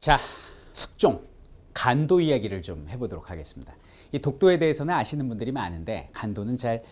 자, 숙종 간도 이야기를 좀 해보도록 하겠습니다. 이 독도에 대해서는 아시는 분들이 많은데 간도는 잘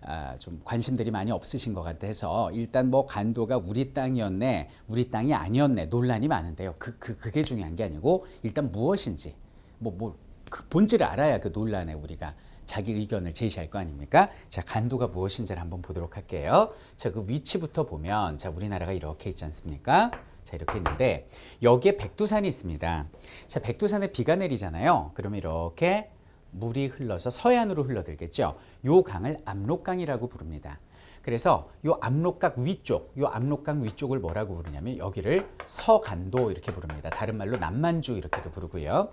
아, 좀 관심들이 많이 없으신 것 같아서 일단 뭐 간도가 우리 땅이었네, 우리 땅이 아니었네 논란이 많은데요. 그, 그 그게 중요한 게 아니고 일단 무엇인지 뭐뭐 그 본질을 알아야 그 논란에 우리가 자기 의견을 제시할 거 아닙니까? 자, 간도가 무엇인지를 한번 보도록 할게요. 자, 그 위치부터 보면 자, 우리나라가 이렇게 있지 않습니까? 자, 이렇게 있는데 여기에 백두산이 있습니다. 자, 백두산에 비가 내리잖아요. 그러면 이렇게 물이 흘러서 서해안으로 흘러들겠죠. 요 강을 압록강이라고 부릅니다. 그래서 요 압록강 위쪽, 요 압록강 위쪽을 뭐라고 부르냐면 여기를 서간도 이렇게 부릅니다. 다른 말로 남만주 이렇게도 부르고요.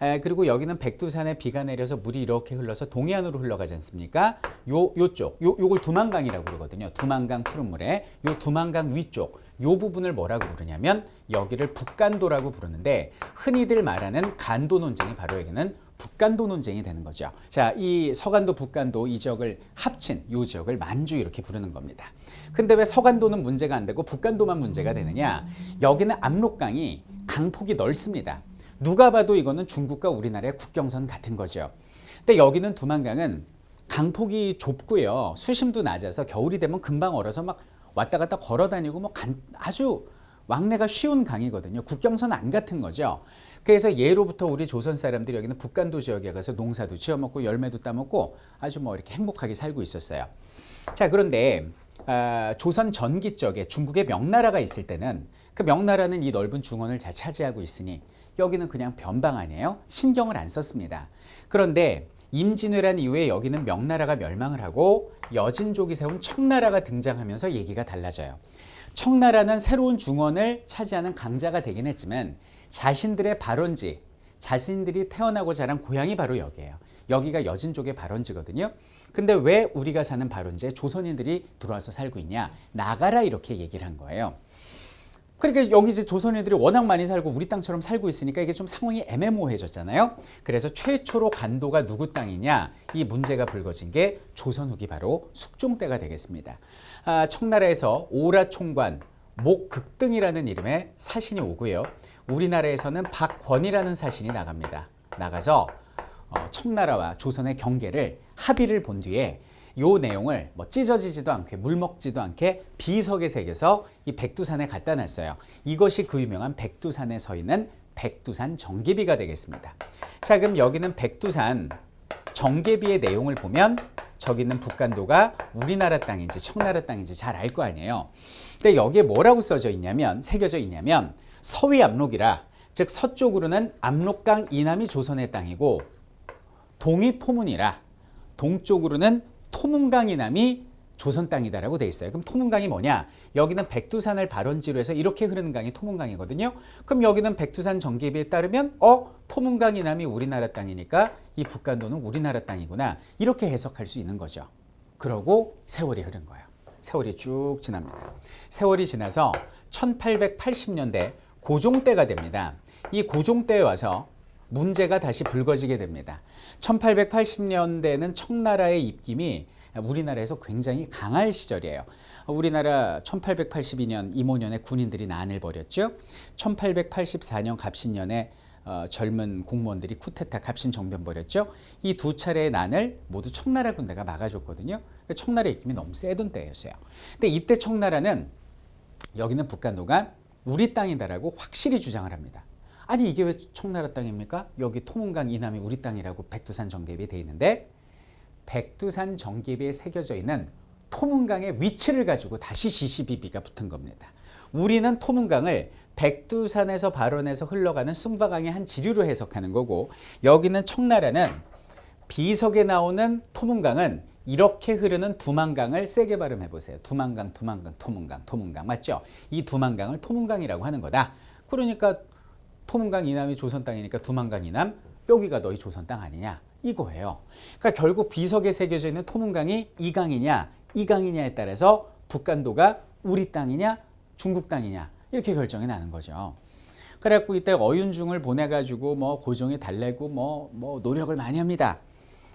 에, 그리고 여기는 백두산에 비가 내려서 물이 이렇게 흘러서 동해안으로 흘러가지 않습니까? 요 요쪽, 요 요걸 두만강이라고 그러거든요. 두만강 푸른 물에 요 두만강 위쪽 요 부분을 뭐라고 부르냐면 여기를 북간도라고 부르는데 흔히들 말하는 간도 논쟁이 바로 여기는 북간도 논쟁이 되는 거죠. 자, 이 서간도, 북간도 이 지역을 합친 요 지역을 만주 이렇게 부르는 겁니다. 근데 왜 서간도는 문제가 안 되고 북간도만 문제가 되느냐? 여기는 압록강이 강폭이 넓습니다. 누가 봐도 이거는 중국과 우리나라의 국경선 같은 거죠. 근데 여기는 두만강은 강폭이 좁고요. 수심도 낮아서 겨울이 되면 금방 얼어서 막 왔다 갔다 걸어 다니고 뭐 간, 아주 왕래가 쉬운 강이거든요. 국경선 안 같은 거죠. 그래서 예로부터 우리 조선 사람들이 여기는 북간도 지역에 가서 농사도 지어 먹고 열매도 따 먹고 아주 뭐 이렇게 행복하게 살고 있었어요. 자 그런데 아, 조선 전기 쪽에 중국의 명나라가 있을 때는 그 명나라는 이 넓은 중원을 잘 차지하고 있으니 여기는 그냥 변방 아니에요? 신경을 안 썼습니다. 그런데 임진왜란 이후에 여기는 명나라가 멸망을 하고 여진족이 세운 청나라가 등장하면서 얘기가 달라져요. 청나라는 새로운 중원을 차지하는 강자가 되긴 했지만 자신들의 발원지, 자신들이 태어나고 자란 고향이 바로 여기예요. 여기가 여진족의 발원지거든요. 근데 왜 우리가 사는 발원지에 조선인들이 들어와서 살고 있냐? 나가라 이렇게 얘기를 한 거예요. 그러니까 여기 이제 조선인들이 워낙 많이 살고 우리 땅처럼 살고 있으니까 이게 좀 상황이 애매모호해졌잖아요. 그래서 최초로 간도가 누구 땅이냐 이 문제가 불거진 게 조선 후기 바로 숙종 때가 되겠습니다. 아, 청나라에서 오라총관 목극등이라는 이름의 사신이 오고요. 우리나라에서는 박권이라는 사신이 나갑니다. 나가서 어, 청나라와 조선의 경계를 합의를 본 뒤에 요 내용을 뭐 찢어지지도 않게 물 먹지도 않게 비석에 새겨서 이 백두산에 갖다 놨어요. 이것이 그 유명한 백두산에 서 있는 백두산 정계비가 되겠습니다. 자, 그럼 여기는 백두산 정계비의 내용을 보면 저기 있는 북간도가 우리나라 땅인지 청나라 땅인지 잘 알 거 아니에요. 근데 여기에 뭐라고 써져 있냐면 새겨져 있냐면 서위 압록이라 즉 서쪽으로는 압록강 이남이 조선의 땅이고 동이 토문이라 동쪽으로는 토문강 이 남이 조선 땅이다라고 돼 있어요. 그럼 토문강이 뭐냐? 여기는 백두산을 발원지로 해서 이렇게 흐르는 강이 토문강이거든요. 그럼 여기는 백두산 정계비에 따르면 어 토문강 이 남이 우리나라 땅이니까 이 북간도는 우리나라 땅이구나 이렇게 해석할 수 있는 거죠. 그러고 세월이 흐른 거예요. 세월이 쭉 지납니다. 세월이 지나서 1880년대 고종 때가 됩니다. 이 고종 때에 와서 문제가 다시 불거지게 됩니다. 1880년대는 청나라의 입김이 우리나라에서 굉장히 강할 시절이에요. 우리나라 1882년 이모년에 군인들이 난을 벌였죠. 1884년 갑신년에 어, 젊은 공무원들이 쿠데타 갑신 정변 벌였죠. 이 두 차례의 난을 모두 청나라 군대가 막아줬거든요. 청나라 입김이 너무 세던 때였어요. 근데 이때 청나라는 여기는 북한도가 우리 땅이다라고 확실히 주장을 합니다. 아니 이게 왜 청나라 땅입니까? 여기 토문강 이남이 우리 땅이라고 백두산 정계비에 돼 있는데 백두산 정계비에 새겨져 있는 토문강의 위치를 가지고 다시 시시비비가 붙은 겁니다. 우리는 토문강을 백두산에서 발원해서 흘러가는 숭바강의 한 지류로 해석하는 거고 여기는 청나라는 비석에 나오는 토문강은 이렇게 흐르는 두만강을 세게 발음해 보세요. 두만강, 두만강, 토문강, 토문강 맞죠? 이 두만강을 토문강이라고 하는 거다. 그러니까 토문강 이남이 조선 땅이니까 두만강 이남 여기가 너희 조선 땅 아니냐 이거예요. 그러니까 결국 비석에 새겨져 있는 토문강이 이 강이냐 이 강이냐에 따라서 북간도가 우리 땅이냐 중국 땅이냐 이렇게 결정이 나는 거죠. 그래갖고 이때 어윤중을 보내가지고 뭐 고종이 달래고 뭐, 뭐 노력을 많이 합니다.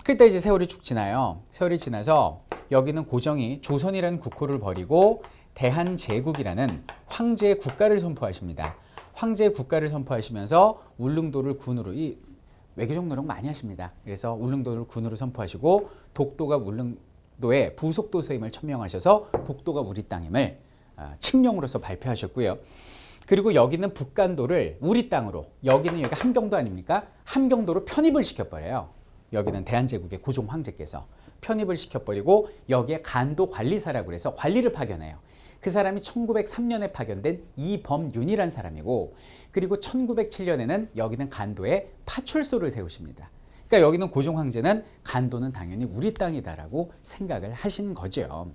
그때 이제 세월이 쭉 지나요. 세월이 지나서 여기는 고종이 조선이라는 국호를 버리고 대한제국이라는 황제의 국가를 선포하십니다. 황제 국가를 선포하시면서 울릉도를 군으로 이 외교적 노력 많이 하십니다. 그래서 울릉도를 군으로 선포하시고 독도가 울릉도의 부속도서임을 천명하셔서 독도가 우리 땅임을 아, 칙령으로서 발표하셨고요. 그리고 여기는 북간도를 우리 땅으로 여기는 여기 함경도 아닙니까? 함경도로 편입을 시켜버려요. 여기는 대한제국의 고종 황제께서 편입을 시켜버리고 여기에 간도 관리사라고 해서 관리를 파견해요. 그 사람이 1903년에 파견된 이범윤이란 사람이고 그리고 1907년에는 여기는 간도에 파출소를 세우십니다. 그러니까 여기는 고종 황제는 간도는 당연히 우리 땅이다라고 생각을 하신 거죠.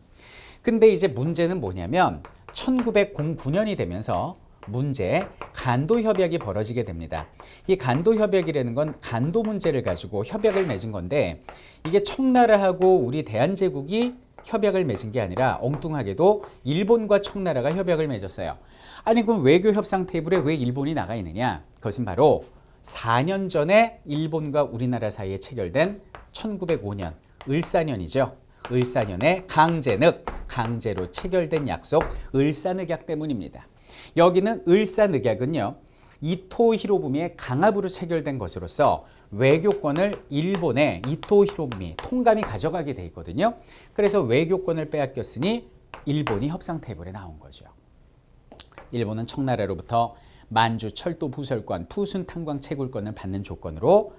근데 이제 문제는 뭐냐면 1909년이 되면서 문제 간도 협약이 벌어지게 됩니다. 이 간도 협약이라는 건 간도 문제를 가지고 협약을 맺은 건데 이게 청나라하고 우리 대한제국이 협약을 맺은 게 아니라 엉뚱하게도 일본과 청나라가 협약을 맺었어요. 아니 그럼 외교 협상 테이블에 왜 일본이 나가 있느냐? 그것은 바로 4년 전에 일본과 우리나라 사이에 체결된 1905년 을사년이죠. 을사년에 강제늑, 강제로 체결된 약속 을사늑약 때문입니다. 여기는 을사늑약은요. 이토 히로부미의 강압으로 체결된 것으로서 외교권을 일본의 이토 히로부미 통감이 가져가게 돼 있거든요. 그래서 외교권을 빼앗겼으니 일본이 협상 테이블에 나온 거죠. 일본은 청나라로부터 만주 철도 부설권, 푸순 탄광 채굴권을 받는 조건으로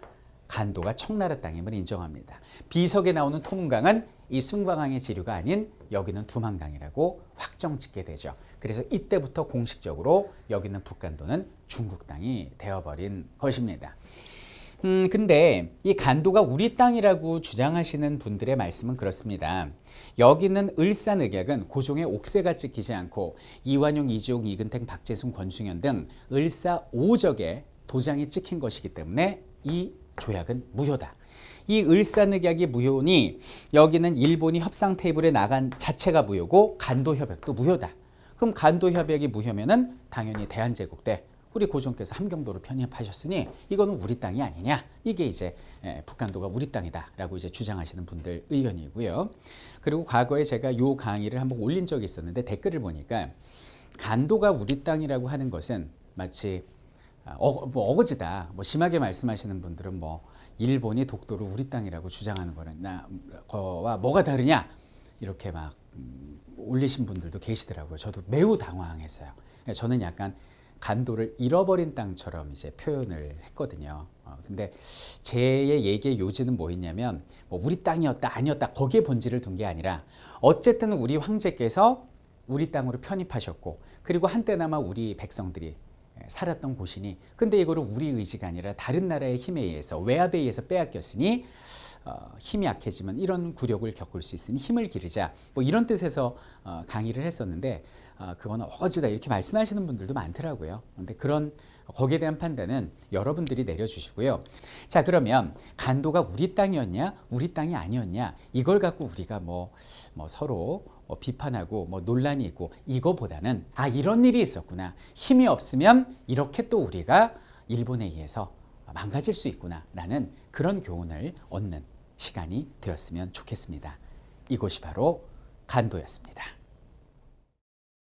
간도가 청나라 땅임을 인정합니다. 비석에 나오는 통강은 이 숭방항의 지류가 아닌 여기는 두만강이라고 확정 짓게 되죠. 그래서 이때부터 공식적으로 여기는 북간도는 중국 땅이 되어버린 것입니다. 음, 근데 이 간도가 우리 땅이라고 주장하시는 분들의 말씀은 그렇습니다. 여기는 을사늑약은 고종의 옥새가 찍히지 않고 이완용, 이지용, 이근택, 박재순, 권중현 등 을사 오적의 도장이 찍힌 것이기 때문에 이 조약은 무효다. 이 을사늑약이 무효니 여기는 일본이 협상 테이블에 나간 자체가 무효고 간도 협약도 무효다. 그럼 간도 협약이 무효면은 당연히 대한제국 때 우리 고종께서 함경도로 편입하셨으니 이거는 우리 땅이 아니냐. 이게 이제 에, 북간도가 우리 땅이다라고 이제 주장하시는 분들 의견이고요. 그리고 과거에 제가 요 강의를 한번 올린 적이 있었는데 댓글을 보니까 간도가 우리 땅이라고 하는 것은 마치 아, 어, 뭐 어거지다. 뭐 심하게 말씀하시는 분들은 뭐 일본이 독도를 우리 땅이라고 주장하는 거는 나 거와 뭐가 다르냐 이렇게 막 음, 올리신 분들도 계시더라고요. 저도 매우 당황했어요. 저는 약간 간도를 잃어버린 땅처럼 이제 표현을 했거든요. 어, 근데 제 얘기의 요지는 뭐였냐면 뭐 우리 땅이었다 아니었다 거기에 본질을 둔 게 아니라 어쨌든 우리 황제께서 우리 땅으로 편입하셨고 그리고 한때나마 우리 백성들이 살았던 곳이니 근데 이거를 우리 의지가 아니라 다른 나라의 힘에 의해서 외압에 의해서 빼앗겼으니 어, 힘이 약해지면 이런 굴욕을 겪을 수 있으니 힘을 기르자 뭐 이런 뜻에서 어, 강의를 했었는데 어, 그거는 어거지다 이렇게 말씀하시는 분들도 많더라고요. 근데 그런 거기에 대한 판단은 여러분들이 내려주시고요. 자 그러면 간도가 우리 땅이었냐 우리 땅이 아니었냐 이걸 갖고 우리가 뭐, 뭐 서로 뭐 비판하고 뭐 논란이 있고 이거보다는 아 이런 일이 있었구나 힘이 없으면 이렇게 또 우리가 일본에 의해서 망가질 수 있구나라는 그런 교훈을 얻는 시간이 되었으면 좋겠습니다. 이곳이 바로 간도였습니다.